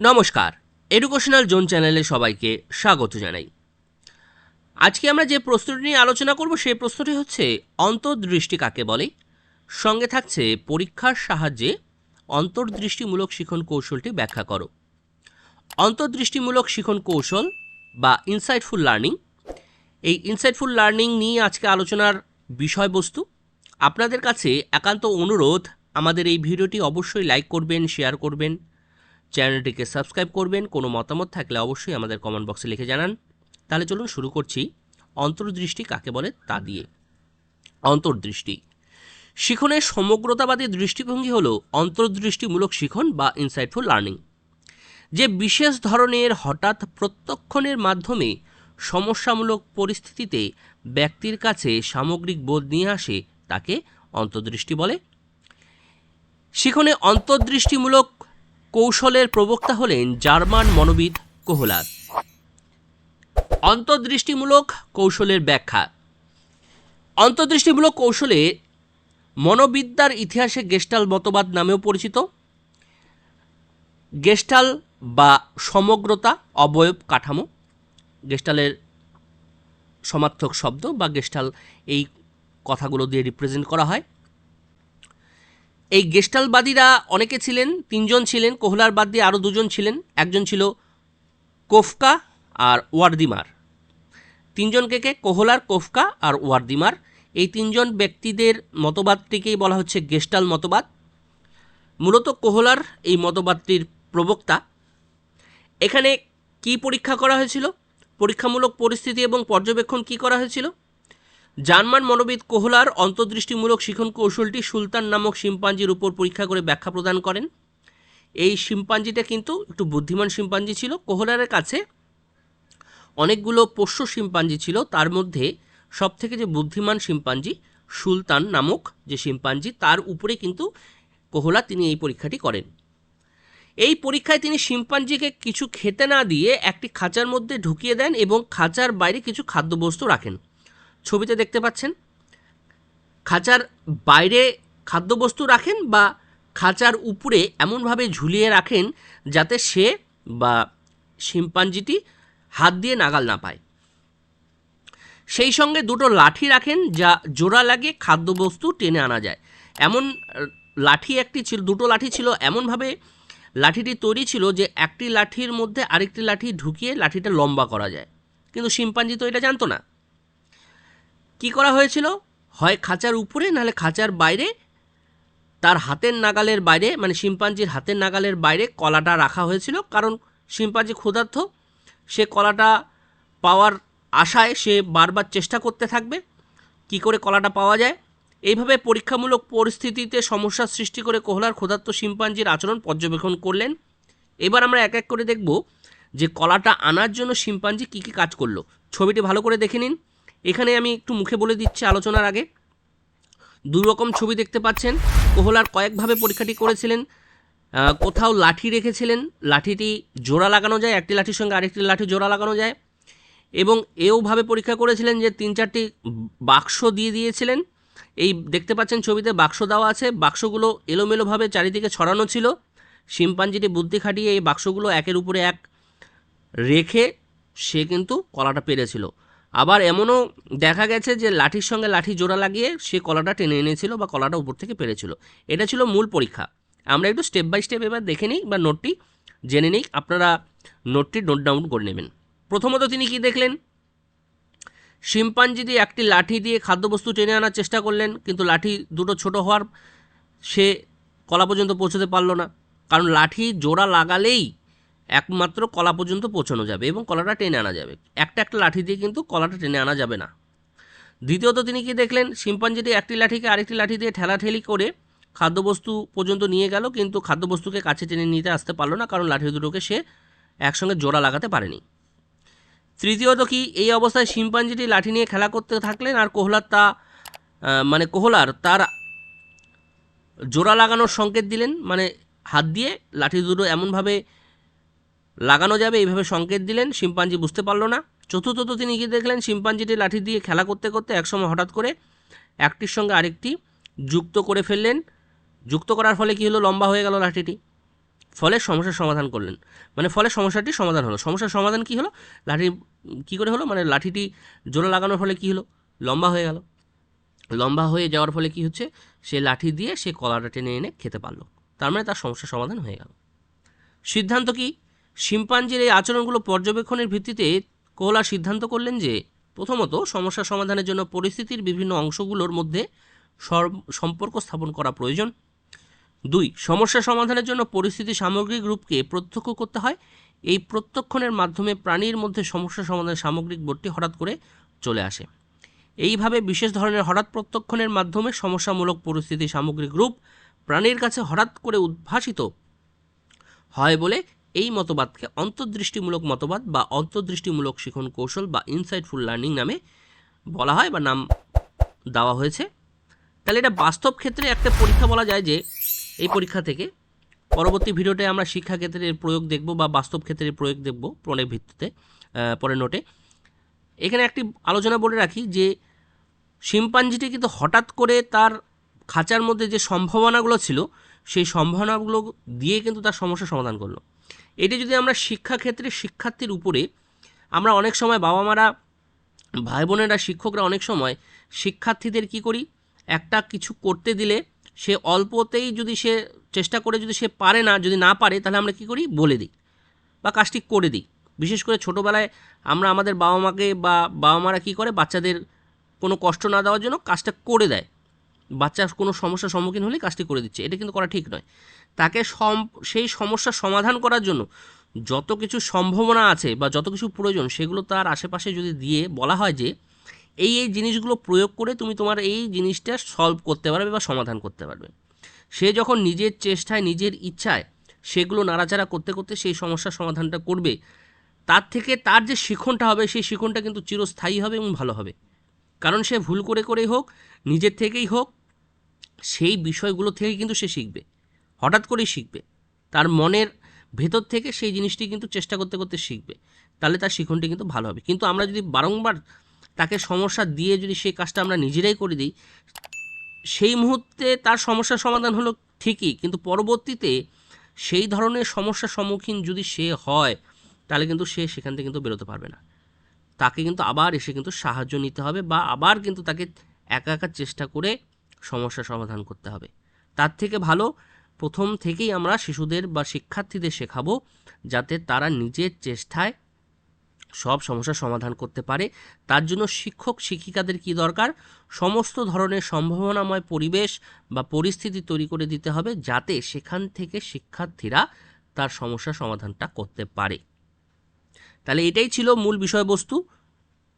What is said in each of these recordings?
নমস্কার। Educational zone চ্যানেলে সবাইকে স্বাগত জানাই। আজকে আমরা যে প্রশ্নটি নিয়ে আলোচনা করব, সেই প্রশ্নটি হচ্ছে, অন্তর্দৃষ্টি কাকে বলে? সঙ্গে থাকছে, পরীক্ষার সাহায্যে অন্তর্দৃষ্টিমূলক শিখন কৌশলটি ব্যাখ্যা করো। অন্তর্দৃষ্টিমূলক শিখন কৌশল বা ইনসাইটফুল লার্নিং এই ইনসাইটফুল লার্নিং নিয়ে আজকে আলোচনার বিষয়বস্তু। আপনাদের কাছে একান্ত অনুরোধ, আমাদের এই ভিডিওটি অবশ্যই লাইক করবেন শেয়ার করবেন। চ্যানেলটিকে সাবস্ক্রাইব করবেন। কোনো মতামত থাকলে অবশ্যই আমাদের কমেন্ট বক্সে লিখে জানান। তাহলে চলুন শুরু করছি অন্তর্দৃষ্টি কাকে বলে তা দিয়ে। অন্তর্দৃষ্টি। শিখনের সমগ্রতাবাদী দৃষ্টিভঙ্গি হল অন্তর্দৃষ্টিমূলক শিখন বা ইনসাইটফুল লার্নিং যে বিশেষ ধরনের হঠাৎ প্রত্যক্ষণের মাধ্যমে সমস্যামূলক পরিস্থিতিতে ব্যক্তির কাছে সামগ্রিক বোধ নিয়ে আসে, তাকে অন্তর্দৃষ্টি বলে। শিখনে অন্তর্দৃষ্টিমূলক কৌশলের প্রবক্তা হলেন জার্মান মনোবিদ কোহলার। অন্তর্দৃষ্টিমূলক কৌশলের ব্যাখ্যা। অন্তর্দৃষ্টিমূলক কৌশলে মনোবিদ্যার ইতিহাসে গেস্টাল মতবাদ নামেও পরিচিত। গেস্টাল বা সমগ্রতা, অবয়ব কাঠামো, গেস্টালের সমার্থক শব্দ বা গেস্টাল এই কথাগুলো দিয়ে রিপ্রেজেন্ট করা হয়। এই গেস্টালবাদীরা অনেকে ছিলেন, তিনজন ছিলেন, কোহলার বাদ দিয়ে আরও দুজন ছিলেন। একজন ছিল কোফকা আর ওয়ার্দিমার। তিনজনকে কে? কোহলার, কোফকা আর ওয়ার্দিমার। এই তিনজন ব্যক্তিদের মতবাদটিকেই বলা হচ্ছে গেস্টাল মতবাদ। মূলত কোহলার এই মতবাদটির প্রবক্তা। এখানে কি পরীক্ষা করা হয়েছিল? পরীক্ষামূলক পরিস্থিতি এবং পর্যবেক্ষণ কি করা হয়েছিল? জার্মান মনোবিদ কোহলার অন্তর্দৃষ্টিমূলক শিখন কৌশলটি সুলতান নামক শিম্পাঞ্জির উপর পরীক্ষা করে ব্যাখ্যা প্রদান করেন। এই শিম্পাঞ্জিটা কিন্তু একটু বুদ্ধিমান শিম্পাঞ্জি ছিল। কোহলারের কাছে অনেকগুলো পোষ্য শিম্পাঞ্জি ছিল। তার মধ্যে সবথেকে যে বুদ্ধিমান শিম্পাঞ্জি সুলতান নামক যে শিম্পাঞ্জি, তার উপরে কিন্তু কোহলা তিনি এই পরীক্ষাটি করেন। এই পরীক্ষায় তিনি শিম্পাঞ্জিকে কিছু খেতে না দিয়ে একটি খাঁচার মধ্যে ঢুকিয়ে দেন এবং খাঁচার বাইরে কিছু খাদ্যবস্তু রাখেন। ছবিতে দেখতে পাচ্ছেন। খাঁচার বাইরে খাদ্যবস্তু রাখেন বা খাঁচার উপরে এমনভাবে ঝুলিয়ে রাখেন যাতে সে বা শিম্পাঞ্জিটি হাত দিয়ে নাগাল না পায়। সেই সঙ্গে দুটো লাঠি রাখেন যা জোড়া লাগে খাদ্যবস্তু টেনে আনা যায়। এমন লাঠি একটি ছিল, দুটো লাঠি ছিল। এমনভাবে লাঠিটি তৈরি ছিল যে একটি লাঠির মধ্যে আরেকটি লাঠি ঢুকিয়ে লাঠিটা লম্বা করা যায়। কিন্তু শিম্পাঞ্জি তো এটা জানতো না। কি করা হয়েছিল? হয় খাঁচার উপরে, নাহলে খাঁচার বাইরে? তার হাতের নাগালের বাইরে মানে শিম্পাঞ্জির হাতের নাগালের বাইরে কলাটা রাখা হয়েছিল। কারণ শিম্পাঞ্জি ক্ষুধার্থ সে কলাটা পাওয়ার আশায় সে বারবার চেষ্টা করতে থাকবে। কি করে কলাটা পাওয়া যায়? এইভাবে পরীক্ষামূলক পরিস্থিতিতে সমস্যার সৃষ্টি করে কোহলার ক্ষুধার্ত শিম্পাঞ্জির আচরণ পর্যবেক্ষণ করলেন। এবার আমরা এক এক করে দেখব যে কলাটা আনার জন্য শিম্পাঞ্জি কী কী কাজ করল। ছবিটি ভালো করে দেখে নিন। এখানে আমি একটু মুখে বলে দিচ্ছি আলোচনার আগে। দুই রকম ছবি দেখতে পাচ্ছেন। কোহলার কয়েকভাবে পরীক্ষাটি করেছিলেন। কোথাও লাঠি রেখেছিলেন। লাঠিটি জোড়া লাগানো যায়, একটি লাঠির সঙ্গে আরেকটি লাঠি জোড়া লাগানো যায়। এবং এওভাবে পরীক্ষা করেছিলেন যে তিন চারটি বাক্স দিয়ে দিয়েছিলেন। এই দেখতে পাচ্ছেন ছবিতে বাক্স দেওয়া আছে। বাক্সগুলো এলোমেলোভাবে চারিদিকে ছড়ানো ছিল। শিম্পাঞ্জিটি বুদ্ধি খাটিয়ে এই বাক্সগুলো একের উপরে এক রেখে সে কিন্তু কলাটা পেরেছিল। আবার এমনও দেখা গেছে যে লাঠির সঙ্গে লাঠি জোড়া লাগিয়ে সে কলাটা টেনে এনেছিল বা কলাটা উপর থেকে পেরেছিল। এটা ছিল মূল পরীক্ষা। আমরা একটু স্টেপ বাই স্টেপ এবার দেখে নিই বা নোটটি জেনে নিই। আপনারা নোটটি নোট ডাউন করে নেবেন। প্রথমত তিনি কি দেখলেন? শিম্পাঞ্জি দিয়ে একটি লাঠি দিয়ে খাদ্যবস্তু টেনে আনার চেষ্টা করলেন, কিন্তু লাঠি দুটো ছোট হওয়ার সে কলা পর্যন্ত পৌঁছতে পারল না। কারণ লাঠি জোড়া লাগালেই একমাত্র কলা পর্যন্ত পৌঁছানো যাবে এবং কলাটা টেনে আনা যাবে। একটা একটা লাঠি দিয়ে কিন্তু কলাটা টেনে আনা যাবে না। দ্বিতীয়ত তিনি কি দেখলেন? শিম্পাঞ্জিটি একটি লাঠিকে আরেকটি লাঠি দিয়ে ঠেলাঠেলি করে খাদ্যবস্তু পর্যন্ত নিয়ে গেল, কিন্তু খাদ্যবস্তুকে কাছে টেনে নিতে আসতে পারল না, কারণ লাঠি দুটোকে সে একসঙ্গে জোড়া লাগাতে পারেনি। তৃতীয়ত কি এই অবস্থায় শিম্পাঞ্জিটি লাঠি নিয়ে খেলা করতে থাকলেন আর কোহলার তা মানে কোহলার তার জোড়া লাগানোর সংকেত দিলেন? মানে হাত দিয়ে লাঠি দুটো এমনভাবে লাগানো যাবে, এইভাবে সংকেত দিলেন, শিম্পাঞ্জি বুঝতে পারল না। চতুর্থত তিনি গিয়ে দেখলেন, শিম্পাঞ্জিটি লাঠি দিয়ে খেলা করতে করতে একসময় হঠাৎ করে একটির সঙ্গে আরেকটি যুক্ত করে ফেললেন। যুক্ত করার ফলে কি হলো? লম্বা হয়ে গেল লাঠিটি। ফলে সমস্যার সমাধান করলেন। মানে ফলে সমস্যাটি সমাধান হলো। সমস্যার সমাধান কি হলো? লাঠি কি করে হলো? মানে লাঠিটি জোরে লাগানোর ফলে কি হলো? লম্বা হয়ে গেল। লম্বা হয়ে যাওয়ার ফলে কি হচ্ছে? সে লাঠি দিয়ে সে কলাটা টেনে এনে খেতে পারল। তার মানে তার সমস্যার সমাধান হয়ে গেল। সিদ্ধান্ত কি? শিম্পাঞ্জির এই আচরণগুলো পর্যবেক্ষণের ভিত্তিতে কোহলা সিদ্ধান্ত করলেন যে, প্রথমত সমস্যা সমাধানের জন্য পরিস্থিতির বিভিন্ন অংশগুলোর মধ্যে সম্পর্ক স্থাপন করা প্রয়োজন। দুই, সমস্যা সমাধানের জন্য পরিস্থিতি সামগ্রিক রূপকে প্রত্যক্ষ করতে হয়। এই প্রত্যক্ষণের মাধ্যমে প্রাণীর মধ্যে সমস্যা সমাধানের সামগ্রিক বোধটি হঠাৎ করে চলে আসে। এইভাবে বিশেষ ধরনের হঠাৎ প্রত্যক্ষণের মাধ্যমে সমস্যামূলক পরিস্থিতি সামগ্রিক রূপ প্রাণীর কাছে হঠাৎ করে উদ্ভাসিত হয় বলে এই মতবাদকে অন্তর্দৃষ্টিমূলক মতবাদ বা অন্তর্দৃষ্টিমূলক শিখন কৌশল বা ইনসাইটফুল লার্নিং নামে বলা হয় বা নাম দেওয়া হয়েছে। তাহলে এটা বাস্তব ক্ষেত্রে একটা পরীক্ষা বলা যায় যে এই পরীক্ষা থেকে পরবর্তী ভিডিওতে আমরা শিক্ষাক্ষেত্রের প্রয়োগ দেখব বা বাস্তব ক্ষেত্রে প্রয়োগ দেখব পরের ভিত্তিতে পরের নোটে। এখানে একটি আলোচনা বলে রাখি যে শিম্পাঞ্জিটি কিন্তু হঠাৎ করে তার খাঁচার মধ্যে যে সম্ভাবনাগুলো ছিল, সেই সম্ভাবনাগুলো দিয়ে কিন্তু তার সমস্যার সমাধান করল। এটি যদি আমরা শিক্ষাক্ষেত্রে শিক্ষার্থীর উপরে, আমরা অনেক সময় বাবা মারা ভাই বোনেরা শিক্ষকরা অনেক সময় শিক্ষার্থীদের কি করি? একটা কিছু করতে দিলে সে অল্পতেই যদি সে চেষ্টা করে যদি সে পারে না, যদি না পারে, তাহলে আমরা কি করি? বলে দিই বা কাজটি করে দিই। বিশেষ করে ছোটোবেলায় আমরা আমাদের বাবা মাকে বা বাবা মারা কী করে? বাচ্চাদের কোনো কষ্ট না দেওয়ার জন্য কাজটা করে দেয়। বাচ্চা কোনো সমস্যার সম্মুখীন হলে কাজটি করে দিচ্ছে। এটা কিন্তু করা ঠিক নয়। তাকে সম, সেই সমস্যার সমাধান করার জন্য যত কিছু সম্ভাবনা আছে বা যত কিছু প্রয়োজন, সেগুলো তার আশেপাশে যদি দিয়ে বলা হয় যে, এই এই জিনিসগুলো প্রয়োগ করে তুমি তোমার এই জিনিসটা সলভ করতে পারবে বা সমাধান করতে পারবে। সে যখন নিজের চেষ্টায়, নিজের ইচ্ছায় সেগুলো নাড়াচাড়া করতে করতে সেই সমস্যার সমাধানটা করবে, তার থেকে তার যে শিখনটা হবে, সেই শিখনটা কিন্তু চিরস্থায়ী হবে এবং ভালো হবে। কারণ সে ভুল করে, করেই হোক, নিজের থেকেই হোক সেই বিষয়গুলো থেকে কিন্তু সে শিখবে, হঠাৎ করেই শিখবে। তার মনের ভেতর থেকে সেই জিনিসটি কিন্তু চেষ্টা করতে করতে শিখবে। তাহলে তার শিখনটি কিন্তু ভালো হবে। কিন্তু আমরা যদি বারংবার তাকে সমস্যা দিয়ে যদি সেই কাজটা আমরা নিজেরাই করে দিই, সেই মুহূর্তে তার সমস্যার সমাধান হলো ঠিকই, কিন্তু পরবর্তীতে সেই ধরনের সমস্যার সম্মুখীন যদি সে হয়, তাহলে কিন্তু সে সেখান থেকে কিন্তু বেরোতে পারবে না। তাকে কিন্তু আবার এসে কিন্তু সাহায্য নিতে হবে বা আবার কিন্তু তাকে একা একা চেষ্টা করে সমস্যার সমাধান করতে হবে। তার থেকে ভালো, প্রথম থেকেই আমরা শিশুদের বা শিক্ষার্থীদের শেখাবো যাতে তারা নিজের চেষ্টায় সব সমস্যার সমাধান করতে পারে। তার জন্য শিক্ষক, শিক্ষিকাদের কি দরকার? সমস্ত ধরনের সম্ভাবনাময় পরিবেশ বা পরিস্থিতি তৈরি করে দিতে হবে যাতে সেখান থেকে শিক্ষার্থীরা তার সমস্যার সমাধানটা করতে পারে। তাহলে এটাই ছিল মূল বিষয়বস্তু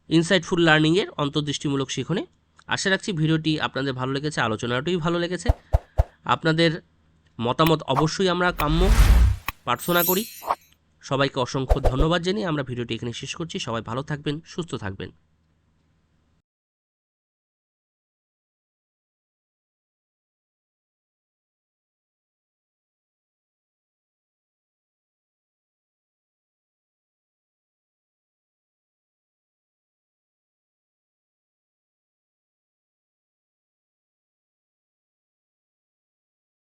ইনসাইটফুল লার্নিংয়ের অন্তর্দৃষ্টিমূলক শিখনে। আশা রাখছি ভিডিওটি আপনাদের ভালো লেগেছে আলোচনাটাই ভালো লেগেছে। আপনাদের মতামত অবশ্যই আমরা কাম্য প্রার্থনা করি। সবাইকে অসংখ্য ধন্যবাদ জানিয়ে আমরা ভিডিওটি এখানে শেষ করছি। সবাই ভালো থাকবেন, সুস্থ থাকবেন।